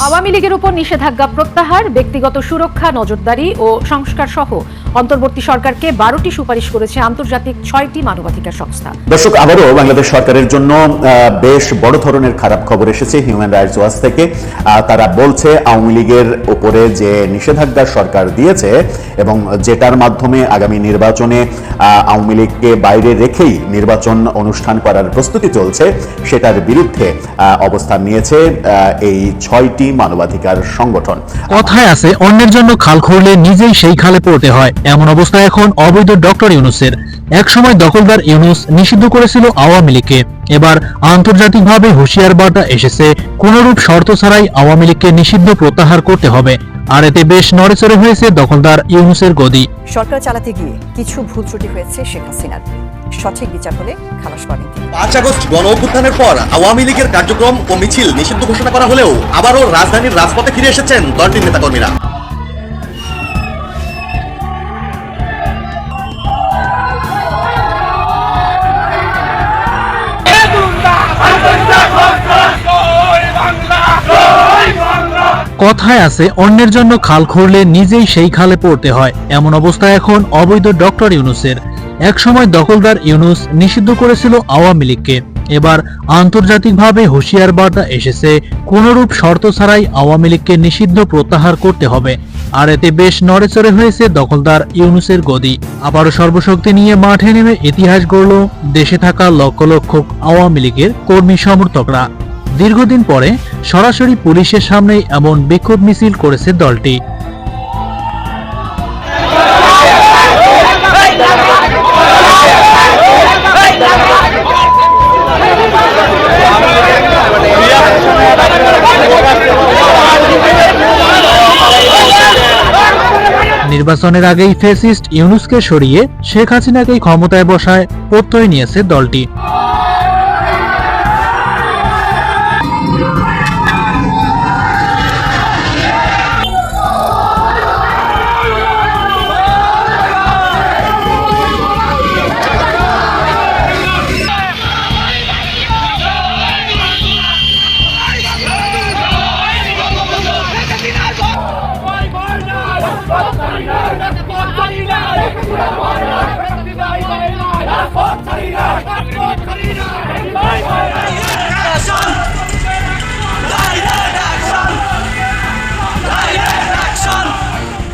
আওয়ামী লীগের উপর নিষেধাজ্ঞা প্রত্যাহার ব্যক্তিগত সুরক্ষা নজরদারি ও সংস্কার সহ অন্তর্বর্তী সরকারকে বারোটি সুপারিশ করেছে আন্তর্জাতিক ছয়টি মানবাধিকার সংস্থা। দর্শক আবারও বাংলাদেশ সরকারের জন্য আহ, বেশ বড় ধরনের খারাপ খবর এসেছে হিউম্যান রাইটস ওয়াচ থেকে। তারা বলছে আওয়ামী লীগের উপরে যে নিষেধাজ্ঞা সরকার দিয়েছে এবং যেটার মাধ্যমে আগামী নির্বাচনে আহ, আওয়ামী লীগকে বাইরে রেখেই নির্বাচন অনুষ্ঠান করার প্রস্তুতি চলছে সেটার বিরুদ্ধে আহ, অবস্থান নিয়েছে আহ, এই ছয়টি মানবাধিকার সংগঠন। কথায় আছে অন্যের জন্য খাল খুঁড়লে নিজেই সেই খালে পড়তে হয়। এমন অবস্থা এখন অবৈধ ডক্টর ইউনুসের একসময় দখলদার ইউনুস নিষিদ্ধ করেছিল আওয়ামী লীগকে। এবার আন্তর্জাতিকভাবে হুঁশিয়ার বার্তা এসেছে কোনরূপ শর্ত ছাড়াই আওয়ামী লীগকে নিষিদ্ধ প্রত্যাহার করতে হবে। আর এতে বেশ নড়েচড়ে হয়েছে দখলদার ইউনুসের গদি। সরকার চালাতে গিয়ে কিছু ভুল ত্রুটি হয়েছে শেখ হাসিনার। সঠিক বিচার হলে খালাস পাবেন পাঁচ আগস্ট গণ অভ্যুত্থানের পর আওয়ামী লীগের কার্যক্রম ও মিছিল নিষিদ্ধ ঘোষণা করা হলেও আবারও রাজধানীর রাজপথে ফিরে এসেছেন দলটির নেতাকর্মীরা। কথায় আছে, অন্যের জন্য খাল খুঁড়লে নিজেই সেই খালে পড়তে হয়। এমন অবস্থা এখন অবৈধ ডক্টর ইউনুসের। একসময় দখলদার ইউনুস নিষিদ্ধ করেছিল আওয়ামী লীগকে। এবার আন্তর্জাতিকভাবে হুঁশিয়ার বার্তা এসেছে, কোনরূপ শর্ত ছাড়াই আওয়ামী লীগকে নিষিদ্ধ প্রত্যাহার করতে হবে। আর এতে বেশ নড়েচড়ে হয়েছে দখলদার ইউনুসের গদি। আবারও সর্বশক্তি নিয়ে মাঠে নেমে ইতিহাস গড়ল দেশে থাকা লক্ষ লক্ষ আওয়ামী লীগের কর্মী সমর্থকরা। দীর্ঘদিন পরে সরাসরি পুলিশের সামনে এমন বিক্ষোভ মিছিল করেছে দলটি। নির্বাচনের আগেই ফেসিস্ট ইউনুসকে সরিয়ে শেখ হাসিনাকেই ক্ষমতায় বসায় প্রত্যয় নিয়েছে দলটি।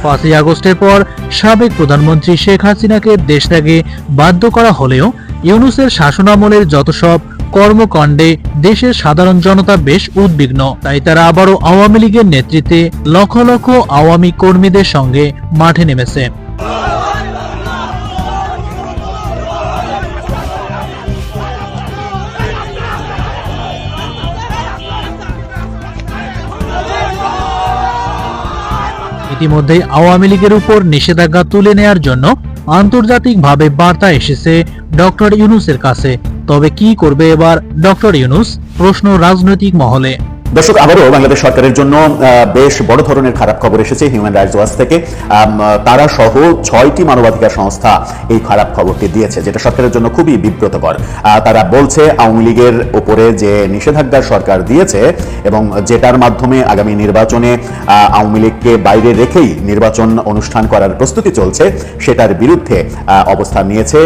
পাঁচই আগস্টের পর সাবেক প্রধানমন্ত্রী শেখ হাসিনাকে দেশ ত্যাগে বাধ্য করা হলেও ইউনুসের শাসনামলের যত সব কর্মকাণ্ডে দেশের সাধারণ জনতা বেশ উদ্বিগ্ন। তাই তারা আবারও আওয়ামী লীগের নেতৃত্বে লক্ষ লক্ষ আওয়ামী কর্মীদের সঙ্গে মাঠে নেমেছে। ইতিমধ্যেই আওয়ামী লীগের উপর নিষেধাজ্ঞা তুলে নেয়ার জন্য আন্তর্জাতিকভাবে বার্তা এসেছে ডক্টর ইউনুসের কাছে। তবে কি করবে এবার ডক্টর ইউনুস? প্রশ্ন রাজনৈতিক মহলে। দর্শক, আবারও বাংলাদেশ সরকারের জন্য বেশ বড় ধরনের খারাপ খবর এসেছে হিউম্যান রাইটস ওয়াচ থেকে। তারা সহ ছয়টি মানবাধিকার সংস্থা এই খারাপ খবরটি দিয়েছে, যেটা সরকারের জন্য খুবই বিব্রতকর। তারা বলছে, আওয়ামী লীগের উপরে যে নিষেধাজ্ঞা সরকার দিয়েছে এবং যেটার মাধ্যমে আগামী নির্বাচনে আওয়ামী লীগকে বাইরে রেখেই নির্বাচন অনুষ্ঠান করার প্রস্তুতি চলছে, সেটার বিরুদ্ধে অবস্থান নিয়েছে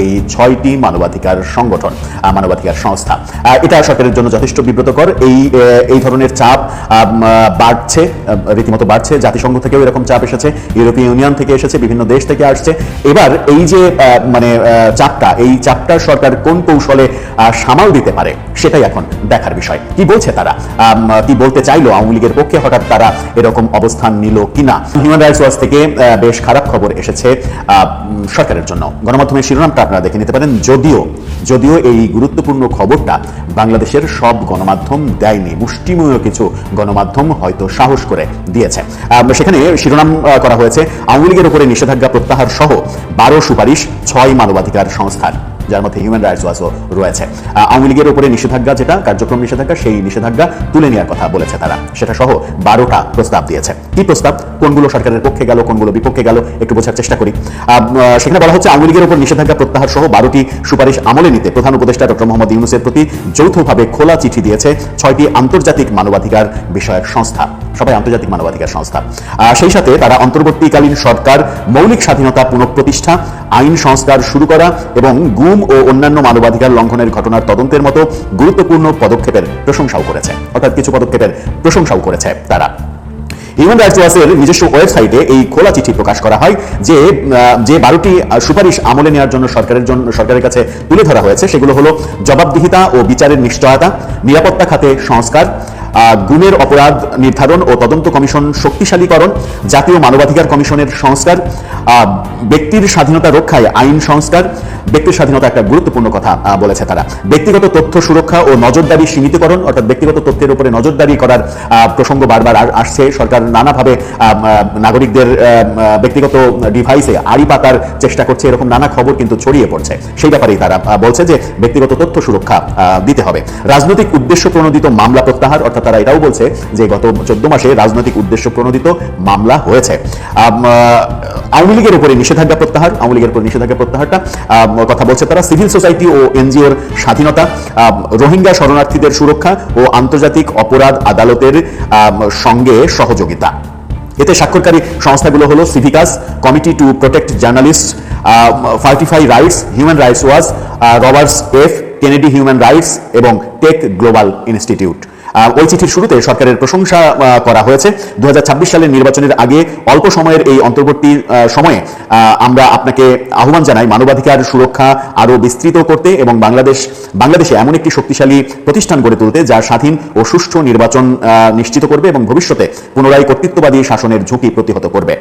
এই ছয়টি মানবাধিকার সংগঠন মানবাধিকার সংস্থা। এটা সরকারের জন্য যথেষ্ট বিব্রতকর। এই এই ধরনের চাপ বাড়ছে রীতিমতো বাড়ছে। জাতিসংঘ থেকেও এরকম চাপ এসেছে, ইউরোপীয় ইউনিয়ন থেকে এসেছে, বিভিন্ন দেশ থেকে আসছে। এবার এই যে মানে চাপটা, এই চাপটা সরকার কোন কৌশলে সামাল দিতে পারে, সেটাই এখন দেখার বিষয়। কি বলছে তারা? কি বলতে চাইলো আওয়ামী লীগের পক্ষে? হঠাৎ তারা এরকম অবস্থান নিল কিনা? হিউম্যান রাইটস ওয়াচ থেকে বেশ খারাপ খবর এসেছে সরকারের জন্য। গণমাধ্যমের শিরোনামটা আপনারা দেখে নিতে পারেন। যদিও যদিও এই গুরুত্বপূর্ণ খবরটা বাংলাদেশের সব গণমাধ্যম দেয়নি। মুষ্টিমেয় কিছু গণমাধ্যম হয়তো সাহস করে দিয়েছে। সেখানে শিরোনাম করা হয়েছে, আওয়ামী লীগের উপরে নিষেধাজ্ঞা প্রত্যাহার সহ বারো সুপারিশ, ছয় মানবাধিকার সংস্থার। যার মধ্যে হিউম্যান রাইটস ওয়াচও রয়েছে। আওয়ামী লীগের উপরে নিষেধাজ্ঞা যেটা, কার্যক্রম নিষেধাজ্ঞা, সেই নিষেধাজ্ঞা তুলে নেওয়ার কথা বলেছে তারা। সেটা সহ বারোটা প্রস্তাব দিয়েছে। কি প্রস্তাব? কোনগুলো সরকারের পক্ষে গেল, কোনগুলো বিপক্ষে গেল, একটু বোঝার চেষ্টা করি। সেখানে বলা হচ্ছে আওয়ামী লীগের উপর নিষেধাজ্ঞা প্রত্যাহার সহ বারোটি সুপারিশ আমলে নিতে প্রধান উপদেষ্টা ডক্টর মোহাম্মদ ইউনুসের প্রতি যৌথভাবে খোলা চিঠি দিয়েছে ছয়টি আন্তর্জাতিক মানবাধিকার বিষয়ক সংস্থা। সবাই আন্তর্জাতিক মানবাধিকার সংস্থা। সেই সাথে তারা অন্তর্বর্তীকালীন সরকার, মৌলিক স্বাধীনতা পুনঃপ্রতিষ্ঠা, আইন সংস্কার শুরু করা এবং গুম ও অন্যান্য মানবাধিকার লঙ্ঘনের ঘটনার তদন্তের মতো গুরুত্বপূর্ণ পদক্ষেপের প্রশংসাও করেছে। অর্থাৎ কিছু পদক্ষেপের প্রশংসাও করেছে তারা। হিউম্যান রাইটস নিজস্ব ওয়েবসাইটে এই খোলা চিঠি প্রকাশ করা হয় যে যে বারোটি সুপারিশ আমলে নেওয়ার জন্য সরকারের জন্য সরকারের কাছে তুলে ধরা হয়েছে। সেগুলো হলো জবাবদিহিতা ও বিচারের নিশ্চয়তা, নিরাপত্তা খাতে সংস্কার গুণের অপরাধ নির্ধারণ ও তদন্ত কমিশন শক্তিশালীকরণ, জাতীয় মানবাধিকার কমিশনের সংস্কার ব্যক্তির স্বাধীনতা রক্ষায় আইন সংস্কার, ব্যক্তির স্বাধীনতা একটা গুরুত্বপূর্ণ কথা বলেছে তারা। ব্যক্তিগত তথ্য সুরক্ষা ও নজরদারি সীমিতকরণ, অর্থাৎ ব্যক্তিগত তথ্যের উপরে নজরদারি করার প্রসঙ্গ বারবার আসছে। সরকার নানাভাবে নাগরিকদের ব্যক্তিগত ডিভাইসে আড়ি পাতার চেষ্টা করছে, এরকম নানা খবর কিন্তু ছড়িয়ে পড়ছে। সেই ব্যাপারেই তারা বলছে যে ব্যক্তিগত তথ্য সুরক্ষা দিতে হবে। রাজনৈতিক উদ্দেশ্য প্রণোদিত মামলা প্রত্যাহার, অর্থাৎ তারা এটাও বলছে যে গত চোদ্দ মাসে রাজনৈতিক উদ্দেশ্য প্রণোদিত মামলা হয়েছে। আওয়ামী লীগের উপরে নিষেধাজ্ঞা প্রত্যাহার, আওয়ামী লীগের উপর নিষেধাজ্ঞা প্রত্যাহারটা কথা বলছে তারা সিভিল সোসাইটি ও এনজিওর স্বাধীনতা রোহিঙ্গা শরণার্থীদের সুরক্ষা ও আন্তর্জাতিক অপরাধ আদালতের সঙ্গে সহযোগিতা। এতে স্বাক্ষরকারী সংস্থাগুলো হলো Civicus committee to protect journalist Fortify rights human rights watch Roberts F Kennedy human rights এবং টেক গ্লোবাল ইনস্টিটিউট ওই চিঠির শুরুতে সরকারের প্রশংসা করা হয়েছে। দু হাজার ছাব্বিশ সালের নির্বাচনের আগে অল্প সময়ের এই অন্তর্বর্তী সময়ে আমরা আপনাকে আহ্বান জানাই মানবাধিকার সুরক্ষা আরও বিস্তৃত করতে এবং বাংলাদেশ, বাংলাদেশে এমন একটি শক্তিশালী প্রতিষ্ঠান গড়ে তুলতে যা স্বাধীন ও সুষ্ঠু নির্বাচন নিশ্চিত করবে এবং ভবিষ্যতে পুনরায় কর্তৃত্ববাদী শাসনের ঝুঁকি প্রতিহত করবে।